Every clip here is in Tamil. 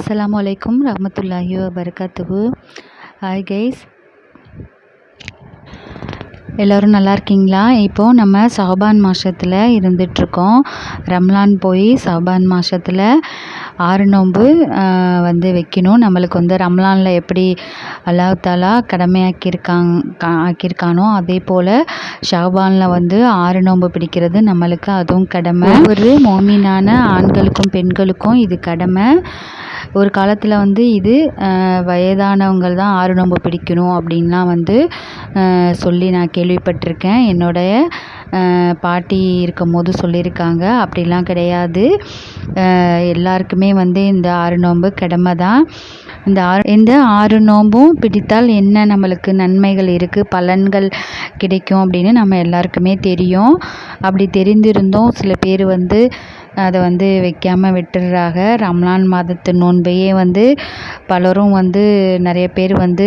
அஸ்லாம் வலைக்கும் ரஹமத்துல்லாஹி வபரகாத்துஹு ஹாய் கைஸ் எல்லோரும் நல்லா இருக்கீங்களா? இப்போது நம்ம சஹபான் மாதத்தில் இருந்துகிட்ருக்கோம் ரம்லான் போய் சஹபான் மாதத்தில் ஆறு நோன்பு வந்து வைக்கணும். நம்மளுக்கு வந்து ரம்லானில் எப்படி அல்லாஹ் தாலா கடமையாக்கியிருக்காங்க ஆக்கியிருக்கானோ அதே போல் ஷாபானில் வந்து ஆறு நோன்பு பிடிக்கிறது நம்மளுக்கு அதுவும் கடமை. ஒரு மோமினான ஆண்களுக்கும் பெண்களுக்கும் இது கடமை. ஒரு காலத்தில் வந்து இது வயதானவங்கள் தான் ஆறு நோன்பு பிடிக்கணும் அப்படின்லாம் வந்து சொல்லி நான் கேள்விப்பட்டிருக்கேன். என்னுடைய பாட்டி இருக்கும் போது சொல்லியிருக்காங்க. அப்படிலாம் கிடையாது. எல்லாருக்குமே வந்து இந்த ஆறு நோன்பு கடமை தான். இந்த ஆறு இந்த ஆறு நோன்பும் பிடித்தால் என்ன நம்மளுக்கு நன்மைகள் இருக்குது பலன்கள் கிடைக்கும் அப்படின்னு நம்ம எல்லாருக்குமே தெரியும். அப்படி தெரிந்திருந்தோம். சில பேர் வந்து அதை வந்து வைக்காமல் விட்டுடுறாங்க ரம்லான் மாதத்து நோன்பையே வந்து பலரும் வந்து நிறைய பேர் வந்து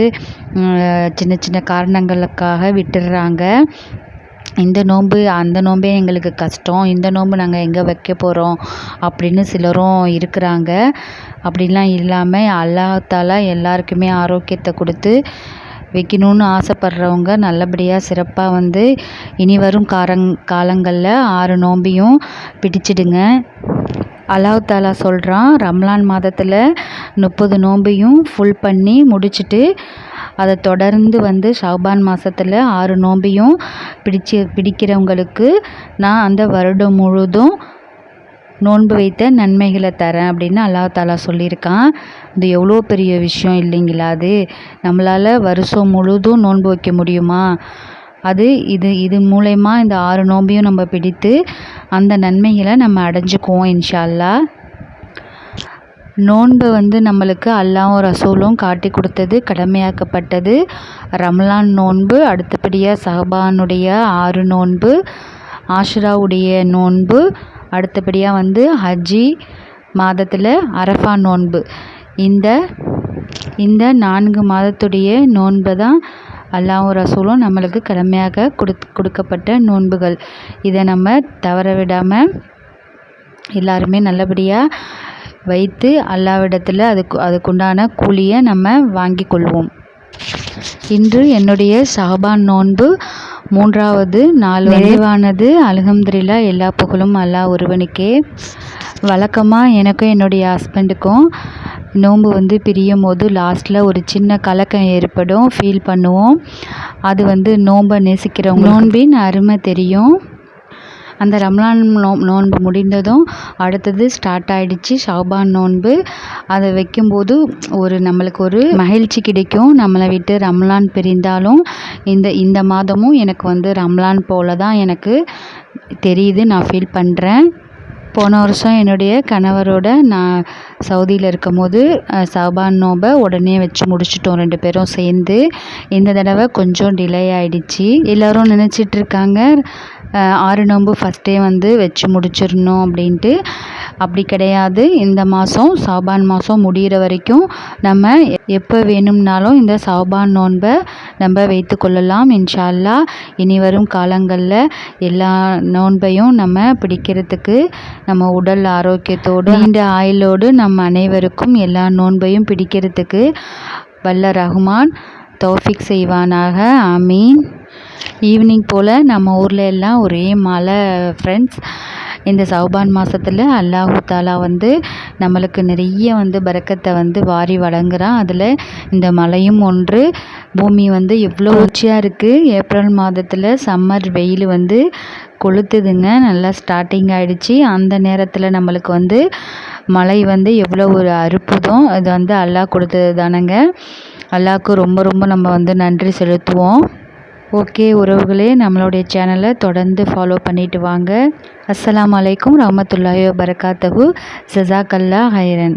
சின்ன சின்ன காரணங்களுக்காக விட்டுடுறாங்க இந்த நோன்பு அந்த நோன்பே எங்களுக்கு கஷ்டம். இந்த நோன்பு நாங்கள் எங்கே வைக்க போகிறோம் அப்படின்னு சிலரும் இருக்கிறாங்க. அப்படிலாம் இல்லாமல் அல்லாஹாலா எல்லாருக்குமே ஆரோக்கியத்தை கொடுத்து வைக்கணுன்னு ஆசைப்பட்றவங்க நல்லபடியாக சிறப்பாக வந்து இனி வரும் காரங் காலங்களில் ஆறு நோம்பியும் பிடிச்சிடுங்க. அல்லாஹ் தாலா சொல்கிறான் ரம்லான் மாதத்தில் முப்பது நோம்பையும் ஃபுல் பண்ணி முடிச்சுட்டு அதை தொடர்ந்து வந்து ஷாபான் மாதத்தில் ஆறு நோம்பையும் பிடிச்சி பிடிக்கிறவங்களுக்கு நான் அந்த வருடம் முழுதும் நோன்பு வைத்த நன்மைகளை தரேன் அப்படின்னு அல்லா தாலா சொல்லியிருக்கான். இது எவ்வளோ பெரிய விஷயம் இல்லைங்களா அது? நம்மளால் வருஷம் முழுதும் நோன்பு வைக்க முடியுமா? அது இது இது மூலயமா இந்த ஆறு நோம்பையும் நம்ம பிடித்து அந்த நன்மைகளை நம்ம அடைஞ்சுக்குவோம் இன்ஷால்லா நோன்பு வந்து நம்மளுக்கு அல்லாவும் ரசூலும் காட்டி கொடுத்தது கடமையாக்கப்பட்டது. ரம்லான் நோன்பு அடுத்தபடியாக சஹபானுடைய ஆறு நோன்பு ஆஷ்ராவுடைய நோன்பு அடுத்தபடியாக வந்து ஹஜ்ஜி மாதத்தில் அரஃபா நோன்பு. இந்த இந்த நான்கு மாதத்துடைய நோன்பை தான் அல்லாவும் ரசூலும் நம்மளுக்கு கடமையாக கொடுத் கொடுக்கப்பட்ட நோன்புகள். இதை நம்ம தவற விடாமல் எல்லாருமே நல்லபடியாக வைத்து அல்லாவிடத்தில் அதுக்கு அதுக்குண்டான கூலியை நம்ம வாங்கி கொள்வோம். இன்று என்னுடைய ஷாபான் நோன்பு மூன்றாவது நாள் நிறைவானது அலகம்துல்லா எல்லா புகழும் அல்லாஹ் ஒருவனுக்கே. வழக்கமாக எனக்கும் என்னுடைய ஹஸ்பண்டுக்கும் நோன்பு வந்து பிரியும் போது லாஸ்ட்டில் ஒரு சின்ன கலக்கம் ஏற்படும். ஃபீல் பண்ணுவோம். அது வந்து நோன்பை நேசிக்கிறவங்க நோன்பின் அருமை தெரியும். அந்த ரம்லான் நோ நோன்பு முடிந்ததும் அடுத்தது ஸ்டார்ட் ஆகிடுச்சு ஷாபான் நோன்பு. அதை வைக்கும்போது ஒரு நம்மளுக்கு ஒரு மகிழ்ச்சி கிடைக்கும். நம்மளை விட்டு ரம்லான் பிரிந்தாலும் இந்த இந்த மாதமும் எனக்கு வந்து ரம்லான் போல தான் எனக்கு தெரியுது. நான் ஃபீல் பண்ணுறேன் போன வருஷம் என்னுடைய கணவரோட நான் சவுதியில் இருக்கும் போது சபான் நோம்பை உடனே வச்சு முடிச்சிட்டோம் ரெண்டு பேரும் சேர்ந்து. இந்த தடவை கொஞ்சம் டிலே ஆகிடுச்சி எல்லோரும் நினச்சிட்ருக்காங்க ஆறு நோன்பு ஃபஸ்ட்டே வந்து வச்சு முடிச்சிடணும் அப்படின்ட்டு. அப்படி கிடையாது. இந்த மாதம் சாபான் மாதம் முடிகிற வரைக்கும் நம்ம எப்போ வேணும்னாலும் இந்த சாபான் நோன்பை நம்ம வைத்து கொள்ளலாம். இன்ஷால்லா இனி வரும் காலங்களில் எல்லா நோன்பையும் நம்ம பிடிக்கிறதுக்கு நம்ம உடல் ஆரோக்கியத்தோடு நீண்ட ஆயுளோடு நம்ம அனைவருக்கும் எல்லா நோன்பையும் பிடிக்கிறதுக்கு வல்ல ரஹ்மான் தௌஃபிக் செய்வானாக. ஆமீன். ஈவினிங் போல் நம்ம ஊரில் எல்லாம் ஒரே மழை ஃப்ரெண்ட்ஸ் இந்த சௌபான் மாதத்தில் அல்லாஹு தாலா வந்து நம்மளுக்கு நிறைய வந்து பறக்கத்தை வந்து வாரி வழங்குறான். அதில் இந்த மழையும் ஒன்று. பூமி வந்து எவ்வளோ உச்சியாக இருக்குது ஏப்ரல் மாதத்தில் சம்மர் வெயில் வந்து கொளுத்துதுங்க. நல்லா ஸ்டார்டிங் ஆகிடுச்சி அந்த நேரத்தில் நம்மளுக்கு வந்து மழை வந்து எவ்வளோ ஒரு அற்புதம். இது வந்து அல்லாஹ் கொடுத்தது தானேங்க. அல்லாவுக்கு ரொம்ப ரொம்ப நம்ம வந்து நன்றி செலுத்துவோம். ஓகே உறவுகளே நம்மளுடைய சேனலை தொடர்ந்து ஃபாலோ பண்ணிட்டு வாங்க. அஸ்லாம் வலைக்கம் ரஹமத்துல்லாயோ பரகாத்தகு ஜசாக்கல்லா ஹைரன்.